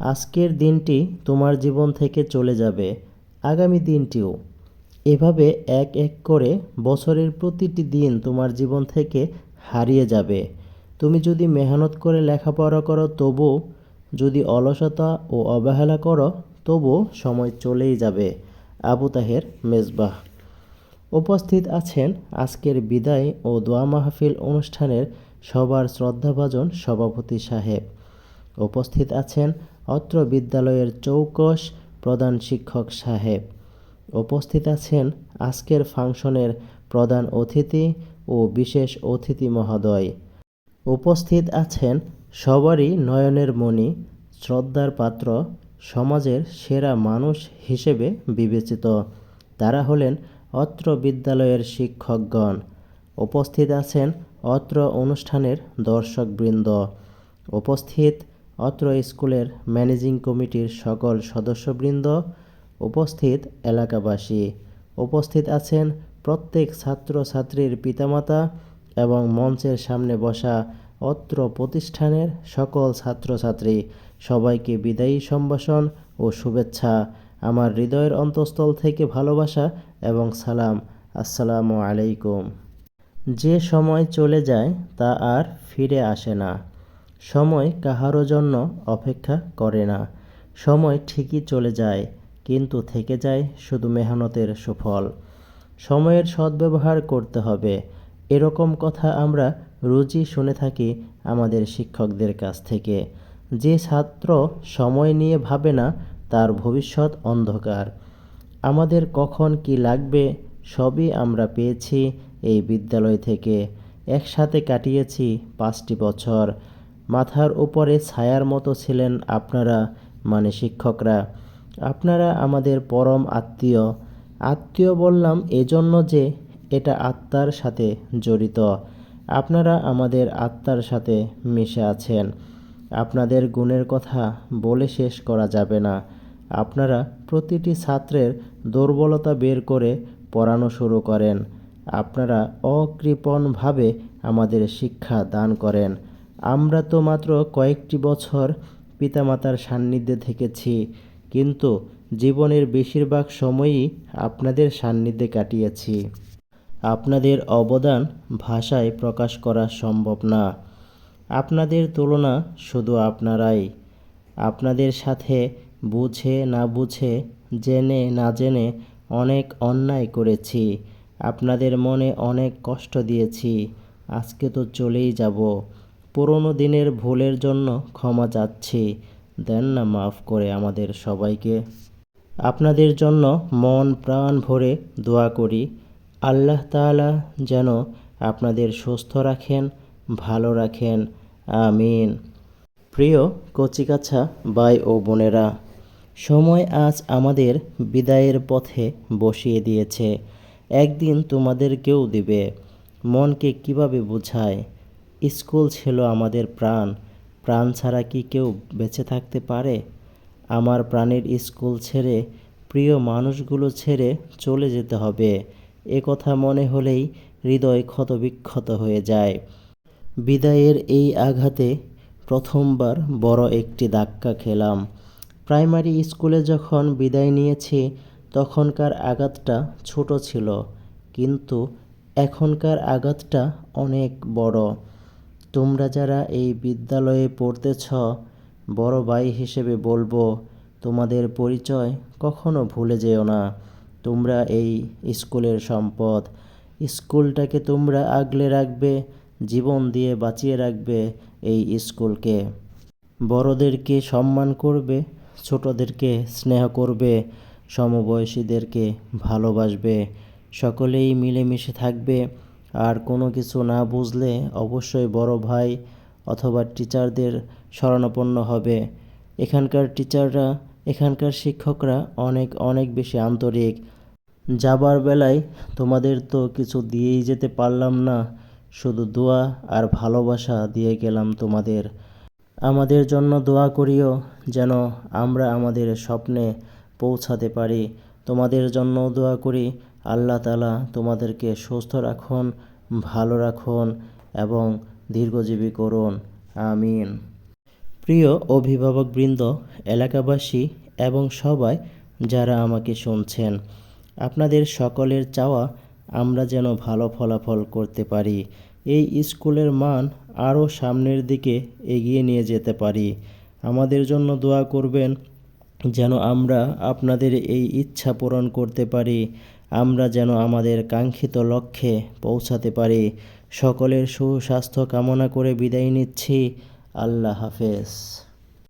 আজকের দিনটি তোমার জীবন থেকে চলে যাবে, আগামী দিনটিও। এভাবে এক এক করে বছরের প্রতিটি দিন তোমার জীবন থেকে হারিয়ে যাবে। তুমি যদি মেহনত করে লেখাপড়া করো, তবুও যদি অলসতা ও অবহেলা করো, তবুও সময় চলেই যাবে। আবু তাহের মেজবাহ। উপস্থিত আছেন আজকের বিদায় ও দোয়া মাহফিল অনুষ্ঠানের সবার শ্রদ্ধাভাজন সভাপতি সাহেব। উপস্থিত আছেন অত্র বিদ্যালয়ের চৌকস প্রধান শিক্ষক সাহেব। উপস্থিত আছেন আজকের ফাংশনের প্রধান অতিথি ও বিশেষ অতিথি মহোদয়। উপস্থিত আছেন সবারই নয়নের মণি, শ্রদ্ধার পাত্র, সমাজের সেরা মানুষ হিসেবে বিবেচিত। তারা হলেন অত্র বিদ্যালয়ের শিক্ষকগণ। উপস্থিত আছেন অত্র অনুষ্ঠানের দর্শকবৃন্দ। উপস্থিত অত্র স্কুলের ম্যানেজিং কমিটির সকল সদস্যবৃন্দ উপস্থিত এলাকাবাসী। উপস্থিত আছেন প্রত্যেক ছাত্রছাত্রীর পিতামাতা এবং মঞ্চের সামনে বসা অত্র প্রতিষ্ঠানের সকল ছাত্রছাত্রী। সবাইকে বিদায়ী সম্ভাষণ ও শুভেচ্ছা। আমার হৃদয়ের অন্তঃস্থল থেকে ভালোবাসা এবং সালাম। আসসালামু আলাইকুম। যে সময় চলে যায় তা আর ফিরে আসে না। সময় কাহারও জন্য অপেক্ষা করে না। সময় ঠিকই চলে যায়, কিন্তু থেকে যায় শুধু মেহনতের সুফল। সময়ের সদ্ব্যবহার করতে হবে। এরকম কথা আমরা রোজই শুনে থাকি আমাদের শিক্ষকদের কাছ থেকে। যে ছাত্র সময় নিয়ে ভাবে না, তার ভবিষ্যৎ অন্ধকার। আমাদের কখন কি লাগবে, সবই আমরা পেয়েছি এই বিদ্যালয় থেকে। একসাথে কাটিয়েছি পাঁচটি বছর। মাথার উপরে ছায়ার মতো ছিলেন আপনারা মানে শিক্ষকরা। আপনারা আমাদের পরম আত্মীয়। আত্মীয় বললাম এজন্য যে এটা আত্মার সাথে জড়িত। আপনারা আমাদের আত্মার সাথে মিশে আছেন। আপনাদের গুণের কথা বলে শেষ করা যাবে না। আপনারা প্রতিটি ছাত্রের দুর্বলতা বের করে পড়ানো শুরু করেন। আপনারা অকৃপণভাবে আমাদের শিক্ষা দান করেন। আমরা তো মাত্র কয়েকটি বছর পিতামাতার সান্নিধ্যে থেকেছি, কিন্তু জীবনের বেশিরভাগ সময়ই আপনাদের সান্নিধ্যে কাটিয়েছি। আপনাদের অবদান ভাষায় প্রকাশ করা সম্ভব না। আপনাদের তুলনা শুধু আপনারাই। আপনাদের সাথে বুঝে না বুঝে, জেনে না জেনে অনেক অন্যায় করেছি। আপনাদের মনে অনেক কষ্ট দিয়েছি। আজকে তো চলেই যাব। পুরনো দিনের ভুলের জন্য ক্ষমা চাচ্ছি। দেন না, মাফ করে আমাদের সবাইকে। আপনাদের জন্য মন প্রাণ ভরে দোয়া করি। আল্লাহ তাআলা যেন আপনাদের সুস্থ রাখেন, ভালো রাখেন। আমিন। প্রিয় কচিকাছা ভাই ও বোনেরা, সময় আজ আমাদের বিদায়ের পথে বসিয়ে দিয়েছে। একদিন তোমাদেরকেও দিবে, মনকে কীভাবে বোঝায়? স্কুল ছিল আমাদের প্রাণ। প্রাণ ছাড়া কি কেউ বেঁচে থাকতে পারে? আমার প্রাণের স্কুল ছেড়ে প্রিয় মানুষগুলো ছেড়ে চলে যেতে হবে। এ কথা মনে হলেই হৃদয় ক্ষতবিক্ষত হয়ে যায়। বিদায়ের এই আঘাতে প্রথমবার বড় একটি ধাক্কা খেলাম। প্রাইমারি স্কুলে যখন বিদায় নিয়েছি, তখনকার আঘাতটা ছোট ছিল, কিন্তু এখনকার আঘাতটা অনেক বড়। তোমরা যারা এই বিদ্যালয়ে পড়তেছ, বড় ভাই হিসেবে বলব, তোমাদের পরিচয় কখনো ভুলে যেও না। তোমরা এই স্কুলের সম্পদ। স্কুলটাকে তোমরা আগলে রাখবে, জীবন দিয়ে বাঁচিয়ে রাখবে এই স্কুলকে। বড়দেরকে সম্মান করবে, ছোটদেরকে স্নেহ করবে, সমবয়সীদেরকে ভালোবাসবে। সকলেই মিলেমিশে থাকবে। আর কোনো কিছু না বুঝলে অবশ্যই বড় ভাই অথবা টিচারদের শরণাপন্ন হবে। এখানকার টিচাররা, এখানকার শিক্ষকরা অনেক অনেক বেশি আন্তরিক। যাবার বেলায় তোমাদের তো কিছু দিয়েই যেতে পারলাম না, শুধু দোয়া আর ভালোবাসা দিয়ে গেলাম তোমাদের। আমাদের জন্য দোয়া করিও যেন আমরা আমাদের স্বপ্নে পৌঁছাতে পারি। তোমাদের জন্য দোয়া করি আল্লাহ তালা তোমাদেরকে সুস্থ রাখুন, ভালো রাখুন এবং দীর্ঘজীবী করুন। আমিন। প্রিয় অভিভাবকবৃন্দ এলাকাবাসী এবং সবাই যারা আমাকে শুনছেন, আপনাদের সকলের চাওয়া আমরা যেন ভালো ফলাফল করতে পারি, এই স্কুলের মান আরও সামনের দিকে এগিয়ে নিয়ে যেতে পারি। আমাদের জন্য দোয়া করবেন যেন আমরা আপনাদের এই ইচ্ছা পূরণ করতে পারি, আমরা যেন আমাদের কাঙ্ক্ষিত লক্ষ্যে পৌঁছাতে পারি। সকলের সুস্বাস্থ্য কামনা করে বিদায় নিচ্ছি। আল্লাহ হাফেজ।